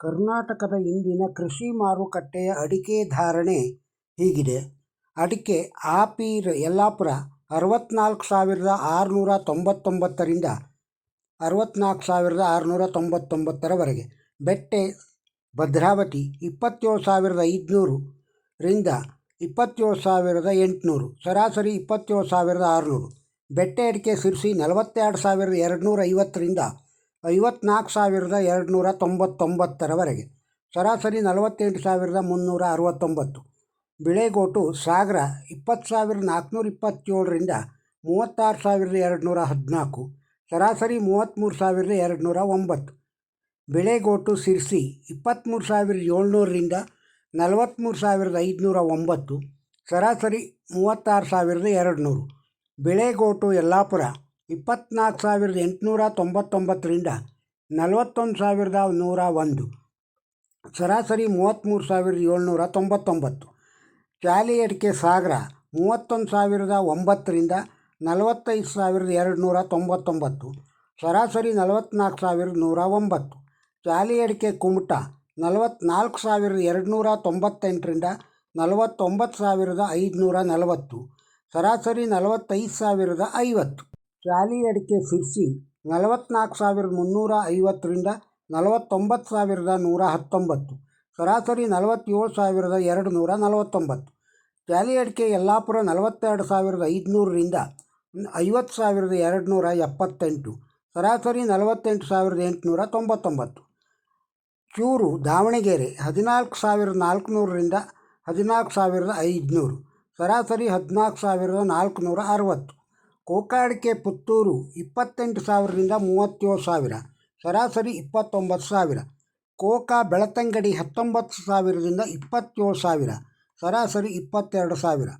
ಕರ್ನಾಟಕದ ಇಂದಿನ ಕೃಷಿ ಮಾರುಕಟ್ಟೆಯ ಅಡಿಕೆ ಧಾರಣೆ ಹೀಗಿದೆ. ಅಡಿಕೆ ಆಪಿ ಯಲ್ಲಾಪುರ ಅರವತ್ತ್ನಾಲ್ಕು ಸಾವಿರದ ಆರುನೂರ ತೊಂಬತ್ತೊಂಬತ್ತರಿಂದ ಅರವತ್ತ್ನಾಲ್ಕು ಸಾವಿರದ ಆರುನೂರ ತೊಂಬತ್ತೊಂಬತ್ತರವರೆಗೆ. ಬೆಟ್ಟೆ, ಭದ್ರಾವತಿ ಇಪ್ಪತ್ತೇಳು ಸಾವಿರದ ಐದುನೂರು ರಿಂದ ಇಪ್ಪತ್ತೇಳು ಸಾವಿರದ ಎಂಟುನೂರು, ಸರಾಸರಿ ಇಪ್ಪತ್ತೇಳು ಸಾವಿರದ ಆರುನೂರು. ಬೆಟ್ಟೆ ಅಡಿಕೆ ಸಿರ್ಸಿ ನಲವತ್ತೆರಡು ಸಾವಿರದ ಎರಡುನೂರ ಐವತ್ತರಿಂದ ಐವತ್ತ್ನಾಲ್ಕು ಸಾವಿರದ ಎರಡುನೂರ ತೊಂಬತ್ತೊಂಬತ್ತರವರೆಗೆ, ಸರಾಸರಿ ನಲವತ್ತೆಂಟು ಸಾವಿರದ ಮುನ್ನೂರ ಅರವತ್ತೊಂಬತ್ತು, ಬಿಳೆಗೋಟು ಸಾಗರ ಇಪ್ಪತ್ತು ಸಾವಿರದ ನಾಲ್ಕುನೂರ ಇಪ್ಪತ್ತೇಳರಿಂದ ಮೂವತ್ತಾರು ಸಾವಿರದ ಎರಡುನೂರ ಹದಿನಾಲ್ಕು, ಸರಾಸರಿ ಮೂವತ್ತ್ಮೂರು ಸಾವಿರದ ಎರಡುನೂರ ಒಂಬತ್ತು, ಬಿಳೆಗೋಟು ಸಿರ್ಸಿ ಇಪ್ಪತ್ತ್ಮೂರು ಸಾವಿರದ ಏಳ್ನೂರರಿಂದ ನಲವತ್ತ್ಮೂರು ಸಾವಿರದ ಐದುನೂರ ಒಂಬತ್ತು, ಸರಾಸರಿ ಮೂವತ್ತಾರು ಸಾವಿರದ ಎರಡುನೂರು, ಬಿಳೆಗೋಟು ಯಲ್ಲಾಪುರ ಇಪ್ಪತ್ತ್ನಾಲ್ಕು ಸಾವಿರದ ಎಂಟುನೂರ ತೊಂಬತ್ತೊಂಬತ್ತರಿಂದ ನಲವತ್ತೊಂದು ಸಾವಿರದ ನೂರ ಒಂದು. ಸರಾಸರಿ ಮೂವತ್ತ್ಮೂರು ಸಾವಿರದ ಏಳ್ನೂರ ತೊಂಬತ್ತೊಂಬತ್ತು. ಚಾಲಿ ಅಡಿಕೆ ಸಾಗರ ಮೂವತ್ತೊಂದು ಸಾವಿರದ ಒಂಬತ್ತರಿಂದ ನಲವತ್ತೈದು ಸಾವಿರದ ಎರಡು ನೂರ ತೊಂಬತ್ತೊಂಬತ್ತು. ಸರಾಸರಿ ನಲವತ್ತ್ನಾಲ್ಕು ಸಾವಿರದ ನೂರ ಒಂಬತ್ತು. ಚಾಲಿ ಅಡಿಕೆ ಕುಮಟ ನಲವತ್ತ್ನಾಲ್ಕು ಸಾವಿರದ ಎರಡುನೂರ ತೊಂಬತ್ತೆಂಟರಿಂದ ನಲವತ್ತೊಂಬತ್ತು ಸಾವಿರದ ಐದುನೂರ ನಲವತ್ತು. ಸರಾಸರಿ ನಲವತ್ತೈದು ಸಾವಿರದ ಐವತ್ತು. ಚಾಲಿ ಅಡಿಕೆ ಸಿರ್ಸಿ ನಲವತ್ನಾಲ್ಕು ಸಾವಿರದ ಮುನ್ನೂರ ಐವತ್ತರಿಂದ ನಲವತ್ತೊಂಬತ್ತು ಸಾವಿರದ ನೂರ ಹತ್ತೊಂಬತ್ತು, ಸರಾಸರಿ ನಲವತ್ತೇಳು ಸಾವಿರದ ಎರಡು ನೂರ ನಲವತ್ತೊಂಬತ್ತು ಟ್ಯಾಲಿ ಅಡಿಕೆ ಯಲ್ಲಾಪುರ ನಲವತ್ತೆರಡು ಸಾವಿರದ ಐದುನೂರರಿಂದ ಐವತ್ತು ಸಾವಿರದ ಎರಡು ನೂರ ಎಪ್ಪತ್ತೆಂಟು, ಸರಾಸರಿ ನಲವತ್ತೆಂಟು ಸಾವಿರದ ಎಂಟುನೂರ ತೊಂಬತ್ತೊಂಬತ್ತು, ಚೂರು ದಾವಣಗೆರೆ ಹದಿನಾಲ್ಕು ಸಾವಿರದ ನಾಲ್ಕುನೂರರಿಂದ ಹದಿನಾಲ್ಕು ಸಾವಿರದ ಐದುನೂರು, ಸರಾಸರಿ ಹದಿನಾಲ್ಕು ಸಾವಿರದ ನಾಲ್ಕುನೂರ ಅರವತ್ತು. ಕೋಕಾಡಿಕೆ ಪುತ್ತೂರು ಇಪ್ಪತ್ತೆಂಟು ಸಾವಿರದಿಂದ ಮೂವತ್ತೇಳು ಸಾವಿರ, ಸರಾಸರಿ ಇಪ್ಪತ್ತೊಂಬತ್ತು ಸಾವಿರ, ಕೋಕಾ ಬೆಳತಂಗಡಿ ಹತ್ತೊಂಬತ್ತು ಸಾವಿರದಿಂದ ಇಪ್ಪತ್ತೇಳು ಸಾವಿರ, ಸರಾಸರಿ ಇಪ್ಪತ್ತೆರಡು ಸಾವಿರ,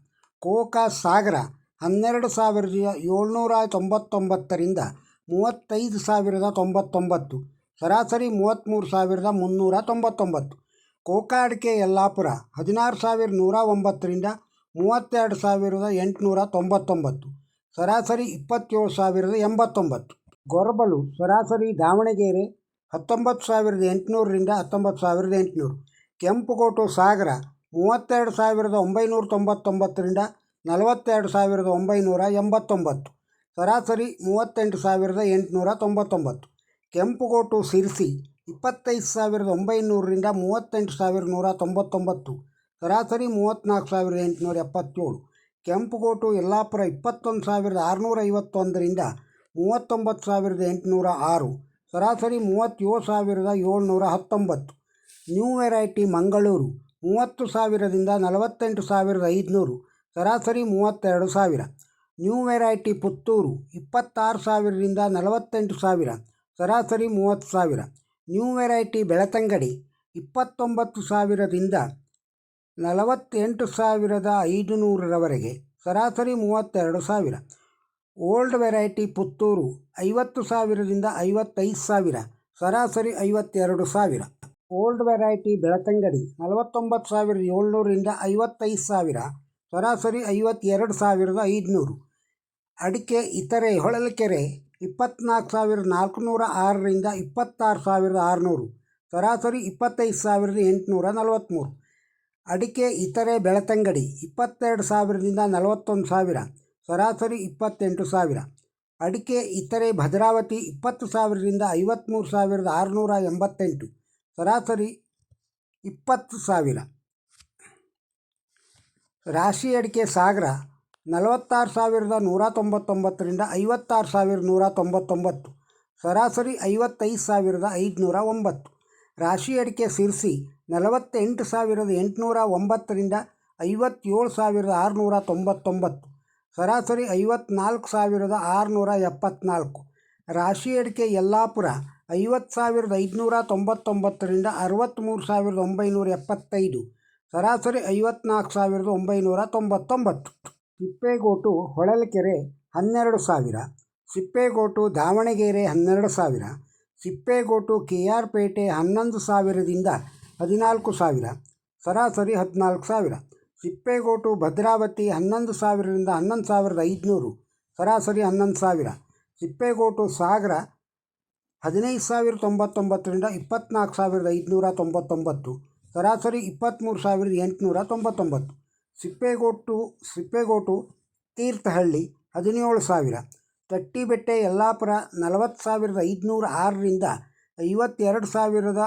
ಕೋಕಾ ಸಾಗರ ಹನ್ನೆರಡು ಸಾವಿರದ ಏಳ್ನೂರ ತೊಂಬತ್ತೊಂಬತ್ತರಿಂದ ಮೂವತ್ತೈದು ಸಾವಿರದ ತೊಂಬತ್ತೊಂಬತ್ತು, ಸರಾಸರಿ ಮೂವತ್ತ್ಮೂರು ಸಾವಿರದ ಮುನ್ನೂರ ತೊಂಬತ್ತೊಂಬತ್ತು ಕೋಕಾ ಅಡಿಕೆ ಯಲ್ಲಾಪುರ ಹದಿನಾರು ಸಾವಿರದ ನೂರ ಒಂಬತ್ತರಿಂದ ಮೂವತ್ತೆರಡು ಸಾವಿರದ ಎಂಟುನೂರ ತೊಂಬತ್ತೊಂಬತ್ತು ಸರಾಸರಿ ಇಪ್ಪತ್ತೇಳು ಸಾವಿರದ ಎಂಬತ್ತೊಂಬತ್ತು. ಗೊರಬಲು ಸರಾಸರಿ ದಾವಣಗೆರೆ ಹತ್ತೊಂಬತ್ತು ಸಾವಿರದ ಎಂಟುನೂರರಿಂದ ಹತ್ತೊಂಬತ್ತು ಸಾವಿರದ ಎಂಟುನೂರು. ಕೆಂಪುಕೋಟು ಸಾಗರ ಮೂವತ್ತೆರಡು ಸಾವಿರದ ಒಂಬೈನೂರ ತೊಂಬತ್ತೊಂಬತ್ತರಿಂದ ನಲವತ್ತೆರಡು ಸಾವಿರದ ಒಂಬೈನೂರ ಎಂಬತ್ತೊಂಬತ್ತು. ಸರಾಸರಿ ಮೂವತ್ತೆಂಟು ಸಾವಿರದ ಎಂಟುನೂರ ತೊಂಬತ್ತೊಂಬತ್ತು. ಕೆಂಪುಗೋಟು ಸಿರ್ಸಿ ಇಪ್ಪತ್ತೈದು ಸಾವಿರದ ಒಂಬೈನೂರರಿಂದ ಮೂವತ್ತೆಂಟು ಸಾವಿರದ ನೂರ ತೊಂಬತ್ತೊಂಬತ್ತು. ಸರಾಸರಿ ಮೂವತ್ತ್ನಾಲ್ಕು ಸಾವಿರದ ಎಂಟುನೂರ ಎಪ್ಪತ್ತೇಳು. ಕೆಂಪುಗೋಟು ಯಲ್ಲಾಪುರ ಇಪ್ಪತ್ತೊಂದು ಸಾವಿರದ ಆರುನೂರ ಐವತ್ತೊಂದರಿಂದ ಮೂವತ್ತೊಂಬತ್ತು ಸಾವಿರದ ಎಂಟುನೂರ ಆರು, ಸರಾಸರಿ ಮೂವತ್ತೇಳು ಸಾವಿರದ ಏಳ್ನೂರ ಹತ್ತೊಂಬತ್ತು, ನ್ಯೂ ವೆರೈಟಿ ಮಂಗಳೂರು ಮೂವತ್ತು ಸಾವಿರದಿಂದ ನಲವತ್ತೆಂಟು ಸಾವಿರದ ಐದುನೂರು, ಸರಾಸರಿ ಮೂವತ್ತೆರಡು ಸಾವಿರ, ನ್ಯೂ ವೆರೈಟಿ ಪುತ್ತೂರು ಇಪ್ಪತ್ತಾರು ಸಾವಿರದಿಂದ ನಲವತ್ತೆಂಟು ಸಾವಿರ, ಸರಾಸರಿ ಮೂವತ್ತು ಸಾವಿರ, ನ್ಯೂ ವೆರೈಟಿ ಬೆಳತಂಗಡಿ ಇಪ್ಪತ್ತೊಂಬತ್ತು ಸಾವಿರದಿಂದ ನಲವತ್ತೆಂಟು ಸಾವಿರದ ಐದುನೂರರವರೆಗೆ, ಸರಾಸರಿ ಮೂವತ್ತೆರಡು ಸಾವಿರ. ಓಲ್ಡ್ ವೆರೈಟಿ ಪುತ್ತೂರು, ಐವತ್ತು ಸಾವಿರದಿಂದ ಐವತ್ತೈದು ಸಾವಿರ, ಸರಾಸರಿ ಐವತ್ತೆರಡು ಸಾವಿರ. ಓಲ್ಡ್ ವೆರೈಟಿ ಬೆಳತಂಗಡಿ, ನಲವತ್ತೊಂಬತ್ತು ಸಾವಿರದ ಏಳ್ನೂರಿಂದ ಐವತ್ತೈದು ಸಾವಿರ, ಸರಾಸರಿ ಐವತ್ತೆರಡು ಸಾವಿರದ ಐದುನೂರು. ಅಡಿಕೆ ಇತರೆ ಹೊಳಲ್ಕೆರೆ ಇಪ್ಪತ್ತ್ನಾಲ್ಕು ಸಾವಿರದ ನಾಲ್ಕುನೂರ ಆರರಿಂದ ಇಪ್ಪತ್ತಾರು ಸಾವಿರದ ಆರುನೂರು, ಸರಾಸರಿ ಇಪ್ಪತ್ತೈದು ಸಾವಿರದ ಎಂಟುನೂರ ನಲವತ್ತ್ಮೂರು. ಅಡಿಕೆ ಇತರೆ ಬೆಳತಂಗಡಿ ಇಪ್ಪತ್ತೆರಡು ಸಾವಿರದಿಂದ ನಲವತ್ತೊಂದು ಸಾವಿರ, ಸರಾಸರಿ ಇಪ್ಪತ್ತೆಂಟು ಸಾವಿರ. ಅಡಿಕೆ ಇತರೆ ಭದ್ರಾವತಿ ಇಪ್ಪತ್ತು ಸಾವಿರದಿಂದ ಐವತ್ತ್ಮೂರು ಸಾವಿರದ ಆರುನೂರ ಎಂಬತ್ತೆಂಟು, ಸರಾಸರಿ ಇಪ್ಪತ್ತು ಸಾವಿರ. ರಾಶಿ ಅಡಿಕೆ ಸಾಗರ ನಲವತ್ತಾರು ಸಾವಿರದ ನೂರ ತೊಂಬತ್ತೊಂಬತ್ತರಿಂದ ಐವತ್ತಾರು ಸಾವಿರದ ನೂರ ತೊಂಬತ್ತೊಂಬತ್ತು, ಸರಾಸರಿ ಐವತ್ತೈದು ಸಾವಿರದ ಐದುನೂರ ಒಂಬತ್ತು. ರಾಶಿ ಅಡಿಕೆ ಸಿರ್ಸಿ ನಲವತ್ತೆಂಟು ಸಾವಿರದ ಎಂಟುನೂರ ಒಂಬತ್ತರಿಂದ ಐವತ್ತೇಳು ಸಾವಿರದ ಆರುನೂರ ತೊಂಬತ್ತೊಂಬತ್ತು. ಸರಾಸರಿ ಐವತ್ತ್ನಾಲ್ಕು ಸಾವಿರದ ಆರುನೂರ ಎಪ್ಪತ್ನಾಲ್ಕು. ರಾಶಿ ಅಡಿಕೆ ಯಲ್ಲಾಪುರ ಐವತ್ತು ಸಾವಿರದ ಐದುನೂರ ತೊಂಬತ್ತೊಂಬತ್ತರಿಂದ ಅರವತ್ತ್ಮೂರು ಸಾವಿರದ ಒಂಬೈನೂರ ಎಪ್ಪತ್ತೈದು. ಸರಾಸರಿ ಐವತ್ನಾಲ್ಕು ಸಾವಿರದ ಒಂಬೈನೂರ ತೊಂಬತ್ತೊಂಬತ್ತು. ಸಿಪ್ಪೇಗೋಟು ಹೊಳಲ್ಕೆರೆ ಹನ್ನೆರಡು ಸಾವಿರ. ಸಿಪ್ಪೇಗೋಟು ದಾವಣಗೆರೆ ಹನ್ನೆರಡು ಸಾವಿರ. ಸಿಪ್ಪೇಗೋಟು ಕೆ ಆರ್ ಪೇಟೆ ಹನ್ನೊಂದು ಸಾವಿರದಿಂದ ಹದಿನಾಲ್ಕು ಸಾವಿರ, ಸರಾಸರಿ ಹದಿನಾಲ್ಕು ಸಾವಿರ. ಸಿಪ್ಪೇಗೋಟು ಭದ್ರಾವತಿ ಹನ್ನೊಂದು ಸಾವಿರದಿಂದ ಹನ್ನೊಂದು ಸಾವಿರದ ಐದುನೂರು, ಸರಾಸರಿ ಹನ್ನೊಂದು ಸಾವಿರ. ಸಿಪ್ಪೇಗೋಟು ಸಾಗರ ಹದಿನೈದು ಸಾವಿರ ತೊಂಬತ್ತೊಂಬತ್ತರಿಂದ ಇಪ್ಪತ್ತ್ನಾಲ್ಕು ಸಾವಿರದ ಐದುನೂರ ತೊಂಬತ್ತೊಂಬತ್ತು, ಸರಾಸರಿ ಇಪ್ಪತ್ತ್ಮೂರು ಸಾವಿರದ ಎಂಟುನೂರ ತೊಂಬತ್ತೊಂಬತ್ತು. ಸಿಪ್ಪೇಗೋಟು ಸಿಪ್ಪೇಗೋಟು ತೀರ್ಥಹಳ್ಳಿ ಹದಿನೇಳು ಸಾವಿರ ತಟ್ಟಿಬೆಟ್ಟೆ ಯಲ್ಲಾಪುರ ನಲವತ್ತು ಸಾವಿರದ ಐದುನೂರ ಆರರಿಂದ ಐವತ್ತೆರಡು ಸಾವಿರದ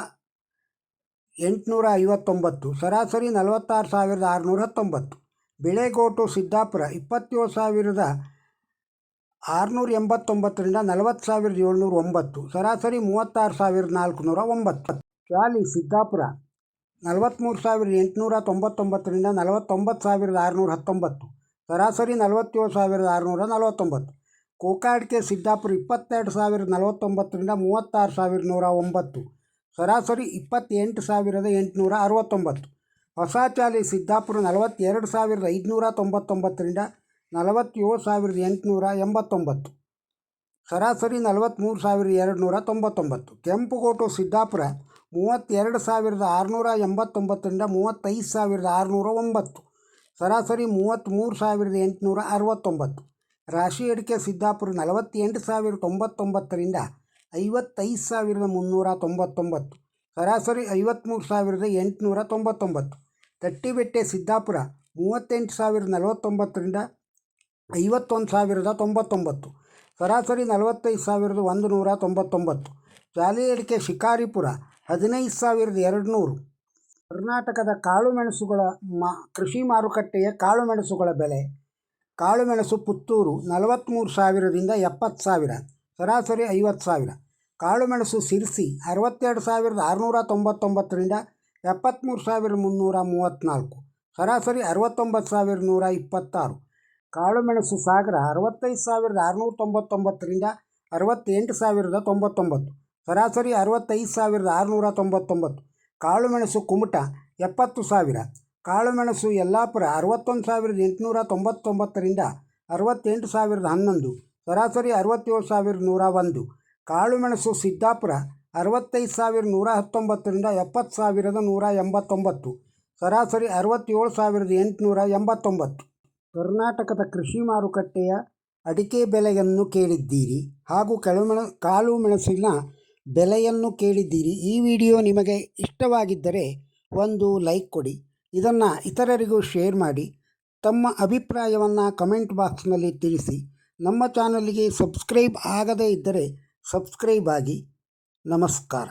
ಎಂಟುನೂರ ಐವತ್ತೊಂಬತ್ತು, ಸರಾಸರಿ ನಲವತ್ತಾರು ಸಾವಿರದ ಆರುನೂರ ಹತ್ತೊಂಬತ್ತು, ಬಿಳೆಗೋಟು ಸಿದ್ದಾಪುರ ಇಪ್ಪತ್ತೇಳು ಸಾವಿರದ ಆರುನೂರ ಎಂಬತ್ತೊಂಬತ್ತರಿಂದ ನಲವತ್ತು ಸಾವಿರದ ಏಳ್ನೂರ ಒಂಬತ್ತು, ಸರಾಸರಿ ಮೂವತ್ತಾರು ಸಾವಿರದ ನಾಲ್ಕುನೂರ ಒಂಬತ್ತು. ಶಾಲಿ ಸಿದ್ದಾಪುರ ನಲವತ್ತ್ಮೂರು ಸಾವಿರದ ಎಂಟುನೂರ ತೊಂಬತ್ತೊಂಬತ್ತರಿಂದ ನಲವತ್ತೊಂಬತ್ತು ಸಾವಿರದ ಆರುನೂರ ಹತ್ತೊಂಬತ್ತು, ಸರಾಸರಿ ನಲವತ್ತೇಳು ಸಾವಿರದ ಆರುನೂರ ನಲವತ್ತೊಂಬತ್ತು. ಕೋಕಾಡಿಕೆ ಸಿದ್ದಾಪುರ ಇಪ್ಪತ್ತೆರಡು ಸಾವಿರದ ನಲವತ್ತೊಂಬತ್ತರಿಂದ ಮೂವತ್ತಾರು ಸಾವಿರದ ನೂರ ಒಂಬತ್ತು. ಸರಾಸರಿ ಇಪ್ಪತ್ತೆಂಟು ಸಾವಿರದ ಎಂಟುನೂರ ಅರವತ್ತೊಂಬತ್ತು. ಹೊಸಚಾಲಿ ಸಿದ್ದಾಪುರ ನಲವತ್ತೆರಡು ಸಾವಿರದ ಐದುನೂರ ತೊಂಬತ್ತೊಂಬತ್ತರಿಂದ ನಲವತ್ತೇಳು ಸಾವಿರದ ಎಂಟುನೂರ ಎಂಬತ್ತೊಂಬತ್ತು. ಸರಾಸರಿ ನಲವತ್ತ್ಮೂರು ಸಾವಿರದ ಎರಡು ನೂರ ತೊಂಬತ್ತೊಂಬತ್ತು. ಕೆಂಪುಗೋಟು ಸಿದ್ದಾಪುರ ಮೂವತ್ತೆರಡು ಸಾವಿರದ ಆರುನೂರ ಎಂಬತ್ತೊಂಬತ್ತರಿಂದ ಮೂವತ್ತೈದು ಸಾವಿರದ ಆರುನೂರ ಒಂಬತ್ತು. ಸರಾಸರಿ ಮೂವತ್ತ್ಮೂರು ಸಾವಿರದ ಎಂಟುನೂರ ಅರವತ್ತೊಂಬತ್ತು. ರಾಶಿ ಅಡಿಕೆ ಸಿದ್ದಾಪುರ ನಲವತ್ತೆಂಟು ಸಾವಿರದ ತೊಂಬತ್ತೊಂಬತ್ತರಿಂದ ಐವತ್ತೈದು ಸಾವಿರದ ಮುನ್ನೂರ ತೊಂಬತ್ತೊಂಬತ್ತು. ಸರಾಸರಿ ಐವತ್ತ್ಮೂರು ಸಾವಿರದ ಎಂಟುನೂರ ತೊಂಬತ್ತೊಂಬತ್ತು. ತಟ್ಟಿಬೆಟ್ಟೆ ಸಿದ್ದಾಪುರ ಮೂವತ್ತೆಂಟು ಸಾವಿರದ ನಲವತ್ತೊಂಬತ್ತರಿಂದ ಐವತ್ತೊಂದು ಸಾವಿರದ ತೊಂಬತ್ತೊಂಬತ್ತು. ಸರಾಸರಿ ನಲವತ್ತೈದು ಸಾವಿರದ ಒಂದು ನೂರ ತೊಂಬತ್ತೊಂಬತ್ತು. ಜಾಲಿ ಅಡಿಕೆ ಶಿಕಾರಿಪುರ ಹದಿನೈದು ಸಾವಿರದ ಎರಡು ನೂರು ಕರ್ನಾಟಕದ ಕಾಳುಮೆಣಸುಗಳ ಮಾ, ಕೃಷಿ ಮಾರುಕಟ್ಟೆಯ ಕಾಳುಮೆಣಸುಗಳ ಬೆಲೆ ಕಾಳುಮೆಣಸು ಪುತ್ತೂರು ನಲವತ್ತ್ಮೂರು ಸಾವಿರದಿಂದ ಎಪ್ಪತ್ತು ಸಾವಿರ, ಸರಾಸರಿ ಐವತ್ತು ಸಾವಿರ. ಕಾಳುಮೆಣಸು ಸಿರ್ಸಿ ಅರವತ್ತೆರಡು ಸಾವಿರದ ಆರುನೂರ ತೊಂಬತ್ತೊಂಬತ್ತರಿಂದ ಎಪ್ಪತ್ತ್ಮೂರು ಸಾವಿರದ ಮುನ್ನೂರ ಮೂವತ್ತ್ನಾಲ್ಕು, ಸರಾಸರಿ ಅರವತ್ತೊಂಬತ್ತು ಸಾವಿರದ ನೂರ ಇಪ್ಪತ್ತಾರು. ಕಾಳುಮೆಣಸು ಸಾಗರ ಅರವತ್ತೈದು ಸಾವಿರದ ಆರುನೂರ ತೊಂಬತ್ತೊಂಬತ್ತರಿಂದ ಅರವತ್ತೆಂಟು ಸಾವಿರದ ತೊಂಬತ್ತೊಂಬತ್ತು, ಸರಾಸರಿ ಅರವತ್ತೈದು ಸಾವಿರದ ಆರುನೂರ ತೊಂಬತ್ತೊಂಬತ್ತು. ಕಾಳುಮೆಣಸು ಕುಮಟ ಎಪ್ಪತ್ತು ಸಾವಿರ ಕಾಳುಮೆಣಸು ಯಲ್ಲಾಪುರ ಅರವತ್ತೊಂದು ಸಾವಿರದ ಎಂಟುನೂರ ತೊಂಬತ್ತೊಂಬತ್ತರಿಂದ ಅರವತ್ತೆಂಟು ಸಾವಿರದ ಹನ್ನೊಂದು, ಸರಾಸರಿ ಅರವತ್ತೇಳು ಸಾವಿರದ ನೂರ ಒಂದು, ಕಾಳುಮೆಣಸು ಸಿದ್ದಾಪುರ ಅರವತ್ತೈದು ಸಾವಿರದ ನೂರ ಹತ್ತೊಂಬತ್ತರಿಂದ ಎಪ್ಪತ್ತು ಸಾವಿರದ ನೂರ ಎಂಬತ್ತೊಂಬತ್ತು, ಸರಾಸರಿ ಅರವತ್ತೇಳು ಸಾವಿರದ ಎಂಟುನೂರ ಎಂಬತ್ತೊಂಬತ್ತು. ಕರ್ನಾಟಕದ ಕೃಷಿ ಮಾರುಕಟ್ಟೆಯ ಅಡಿಕೆ ಬೆಲೆಯನ್ನು ಕೇಳಿದ್ದೀರಿ ಹಾಗೂ ಕೆಳುಮೆಣ ಕಾಳು ಮೆಣಸಿನ ಬೆಲೆಯನ್ನು ಕೇಳಿದ್ದೀರಿ ಈ ವಿಡಿಯೋ ನಿಮಗೆ ಇಷ್ಟವಾಗಿದ್ದರೆ ಒಂದು ಲೈಕ್ ಕೊಡಿ. ಇದನ್ನು ಇತರರಿಗೂ ಶೇರ್ ಮಾಡಿ, ತಮ್ಮ ಅಭಿಪ್ರಾಯವನ್ನು ಕಮೆಂಟ್ ಬಾಕ್ಸ್ನಲ್ಲಿ ತಿಳಿಸಿ. ನಮ್ಮ ಚಾನಲ್ಗೆ ಸಬ್ಸ್ಕ್ರೈಬ್ ಆಗದೇ ಇದ್ದರೆ ಸಬ್ಸ್ಕ್ರೈಬ್ ಆಗಿ. ನಮಸ್ಕಾರ.